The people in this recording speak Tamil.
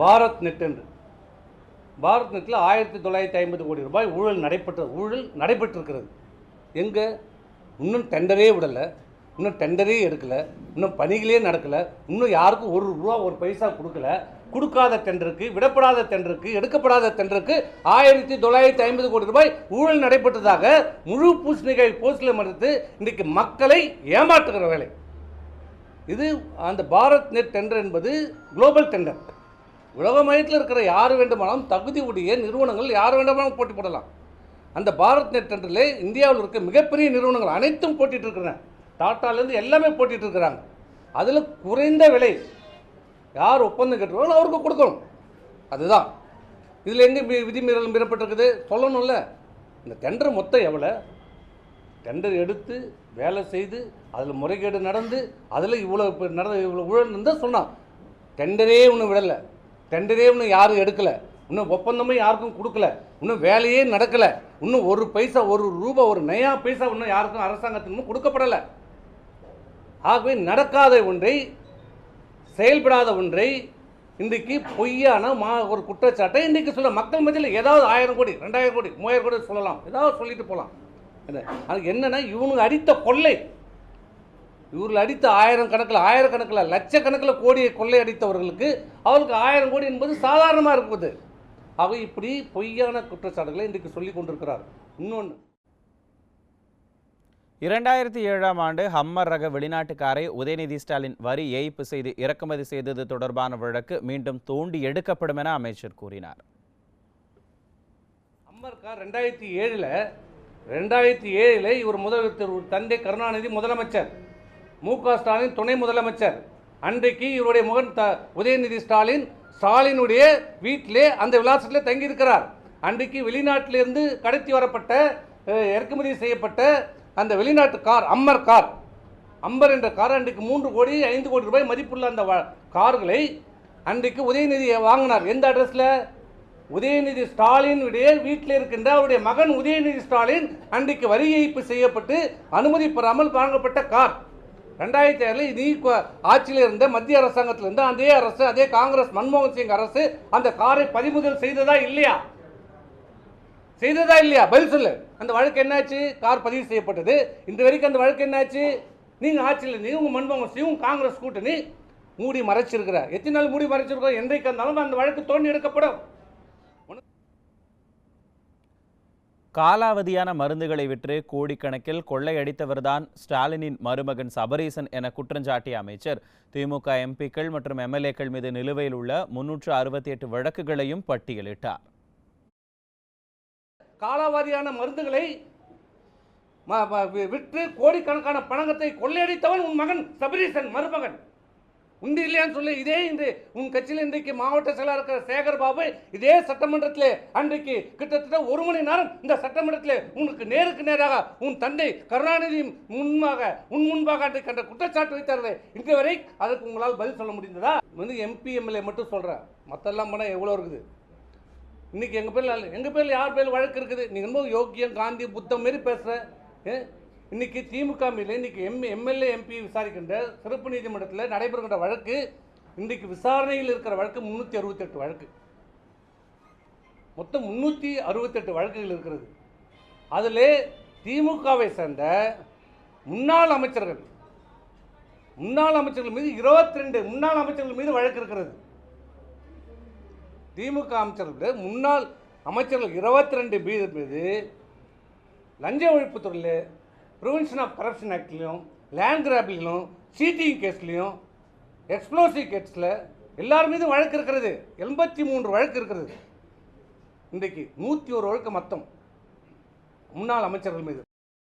பாரத் நெட் என்று. பாரத் நெட்டில் ஆயிரத்தி தொள்ளாயிரத்தி ஐம்பது கோடி ரூபாய் ஊழல் நடைபெற்ற ஊழல் நடைபெற்றிருக்கிறது. எங்கே? இன்னும் டெண்டரே விடலை. இன்னும் டெண்டரே எடுக்கலை. இன்னும் பணிகளே நடக்கலை. இன்னும் யாருக்கும் ஒரு ரூபா ஒரு பைசா கொடுக்கல. கொடுக்காத டெண்டருக்கு விடப்படாத டெண்டருக்கு எடுக்கப்படாத டெண்டருக்கு ஆயிரத்தி தொள்ளாயிரத்தி ஐம்பது கோடி ரூபாய் ஊழல் நடைபெற்றதாக முழு பூசணிக்காய் போஸ்டில் மறுத்து இன்றைக்கு மக்களை ஏமாற்றுகிற வேலை. இது அந்த பாரத் நெட் டெண்டர் என்பது குளோபல் டெண்டர். உலக மையத்தில் இருக்கிற யார் வேண்டுமானாலும் தகுதி உடைய நிறுவனங்கள் யார் வேண்டுமானாலும் போட்டி போடலாம். அந்த பாரத் நெட் டெண்டரில் இந்தியாவில் இருக்க மிகப்பெரிய நிறுவனங்கள் அனைத்தும் போட்டிகிட்டு இருக்கிறேன். டாட்டாலேருந்து எல்லாமே போட்டிகிட்டு இருக்கிறாங்க. அதில் குறைந்த விலை யார் ஒப்பந்தம் கேட்டுருவாங்களோ அவருக்கு கொடுக்கணும். அதுதான். இதில் எங்கே விதிமீறல் மீறப்பட்டிருக்குது? சொல்லணும்ல. இந்த டெண்டர் மொத்தம் எவ்வளோ? டெண்டர் எடுத்து வேலை செய்து அதில் முறைகேடு நடந்து அதில் இவ்வளோ நடந்த இவ்வளோ ஊழல் இருந்தால் சொன்னான். டெண்டரே ஒன்று விடலை. டெண்டரே இன்னும் யாரும் எடுக்கலை. இன்னும் ஒப்பந்தமும் யாருக்கும் கொடுக்கல. இன்னும் வேலையே நடக்கலை. இன்னும் ஒரு பைசா ஒரு ரூபா ஒரு நயா பைசா இன்னும் யாருக்கும் அரசாங்கத்தின் கொடுக்கப்படலை. ஆகவே நடக்காத ஒன்றை செயல்படாத ஒன்றை இன்றைக்கு பொய்யான மா ஒரு குற்றச்சாட்டை இன்றைக்கு சொல்ல மக்கள் மத்தியில் ஏதாவது ஆயிரம் கோடி ரெண்டாயிரம் கோடி மூவாயிரம் கோடி சொல்லலாம். ஏதாவது சொல்லிட்டு போகலாம் அது என்னென்னா இவனுக்கு இவனுங்க அடித்த கொள்ளை. இவர்கள் அடித்த ஆயிரம் கணக்கில் ஆயிரக்கணக்கில் லட்சக்கணக்கில் கோடியை கொள்ளை அடித்தவர்களுக்கு அவருக்கு ஆயிரம் கோடி என்பது சாதாரணமாக இருக்குது. ஆக இப்படி பொய்யான குற்றச்சாட்டுகளை இன்றைக்கு சொல்லி கொண்டிருக்கிறார். இன்னொன்று இரண்டாயிரத்தி ஏழாம் ஆண்டு ஹம்மர் ரக வெளிநாட்டு காரை உதயநிதி ஸ்டாலின் வரி ஏய்ப்பு செய்து இறக்குமதி செய்தது தொடர்பான வழக்கு மீண்டும் தோண்டி எடுக்கப்படும் என அமைச்சர் கூறினார். அம்மர் கார் ரெண்டாயிரத்தி ஏழில் ரெண்டாயிரத்தி ஏழில் இவர் ஒரு தந்தை கருணாநிதி முதலமைச்சர். மு க ஸ்டாலின் துணை முதலமைச்சர். அன்றைக்கு இவருடைய முகன் த உதயநிதி ஸ்டாலின் ஸ்டாலினுடைய வீட்டிலே அந்த விலாசத்திலே தங்கியிருக்கிறார். அன்றைக்கு வெளிநாட்டிலிருந்து கடத்தி வரப்பட்ட இறக்குமதி செய்யப்பட்ட அந்த வெளிநாட்டு கார் அம்மர் கார். அம்பர் என்ற கார் அன்றைக்கு மூன்று கோடி ஐந்து கோடி ரூபாய் மதிப்புள்ள அந்த வ- கார்களை அன்றைக்கு உதயநிதி வாங்கினார். எந்த அட்ரஸில்? உதயநிதி ஸ்டாலினுடைய வீட்டில் இருக்கின்ற அவருடைய மகன் உதயநிதி ஸ்டாலின் அன்றைக்கு வரி ஏய்ப்பு செய்யப்பட்டு அனுமதி பெறாமல் வாங்கப்பட்ட கார். ரெண்டாயிரத்தி ஆறில் நீ ஆட்சியில் இருந்த மத்திய அரசாங்கத்தில் இருந்த அதே அரசு அதே காங்கிரஸ் மன்மோகன் சிங் அரசு அந்த காரை பறிமுதல் செய்ததா இல்லையா? செய்ததா இல்லையா? பதில் சொல்லு. அந்த வழக்கு என்னாச்சு? கார் பதிவு செய்யப்பட்டது. இந்த வரைக்கும் அந்த வழக்கு என்னாச்சு? நீங்கள் ஆட்சியில் இருந்தீங்க உங்கள் மன்மோகன் சிங் காங்கிரஸ் கூட்டணி மூடி மறைச்சிருக்கிற எத்தனை நாள் மூடி மறைச்சிருக்கிறோம் என்றைக்கு இருந்தாலும் அந்த வழக்கு தோண்டி எடுக்கப்படும். காலாவதியான மருந்துகளை விற்று கோடிக்கணக்கில் கொள்ளையடித்தவர்தான் ஸ்டாலினின் மருமகன் சபரீசன் என குற்றஞ்சாட்டிய அமைச்சர். திமுக எம்பிக்கள் மற்றும் எம்எல்ஏக்கள் மீது நிலுவையில் உள்ள முன்னூற்று அறுபத்தி எட்டு வழக்குகளையும் பட்டியலிட்டார். காலாவதியான மருந்துகளை விற்று கோடிக்கணக்கான பணத்தை கொள்ளையடித்தவன் உன் மகன் சபரீசன் மருமகன். உண்டு இல்லையான்னு சொல்லி. இதே இன்று உன் கட்சியில் இன்றைக்கு மாவட்ட செயலாளர் இருக்கிற சேகர் பாபு இதே சட்டமன்றத்தில் அன்றைக்கு கிட்டத்தட்ட ஒரு மணி நேரம் இந்த சட்டமன்றத்தில் உனக்கு நேருக்கு நேராக உன் தந்தை கருணாநிதி முன்பாக உன் முன்பாக அன்றைக்கு அந்த குற்றச்சாட்டு வைத்தார்கள் இன்று வரை அதற்கு உங்களால் பதில் சொல்ல முடிந்ததா? வந்து எம்பி எம்எல்ஏ மட்டும் சொல்கிறேன் மற்றெல்லாம் பணம் எவ்வளோ இருக்குது? இன்னைக்கு எங்கள் பேரில் எங்கள் பேரில் யார் பேரில் வழக்கு இருக்குது? நீங்கள் ரொம்ப யோக்கியம் காந்தி புத்தம் மாரி பேசுகிற இன்னைக்கு திமுக மீது இன்னைக்கு எம் எம்எல்ஏ எம்பி விசாரிக்கின்ற சிறப்பு நீதிமன்றத்தில் நடைபெறுகின்ற வழக்கு இன்றைக்கு விசாரணையில் இருக்கிற வழக்கு முந்நூற்றி அறுபத்தெட்டு வழக்கு. மொத்தம் முந்நூற்றி அறுபத்தெட்டு வழக்குகள் இருக்கிறது. அதில் திமுகவை சேர்ந்த முன்னாள் அமைச்சர்கள் முன்னாள் அமைச்சர்கள் மீது 22 முன்னாள் அமைச்சர்கள் மீது வழக்கு இருக்கிறது. திமுக அமைச்சர்கள் முன்னாள் அமைச்சர்கள் 22 ரெண்டு பேர் மீது லஞ்ச ஒழிப்புத்துறையில் ப்ரிவென்ஷன் ஆஃப் கரப்ஷன் ஆக்ட்லேயும் லேண்ட் கிராப்லையும் சீட்டிங் கேஸ்லேயும் எக்ஸ்ப்ளோசிவ் கேஸில் எல்லார் மீதும் வழக்கு இருக்கிறது. எண்பத்தி மூன்று வழக்கு இருக்கிறது. இன்றைக்கு நூற்றி ஒரு வழக்கு மொத்தம் முன்னாள் அமைச்சர்கள் மீது.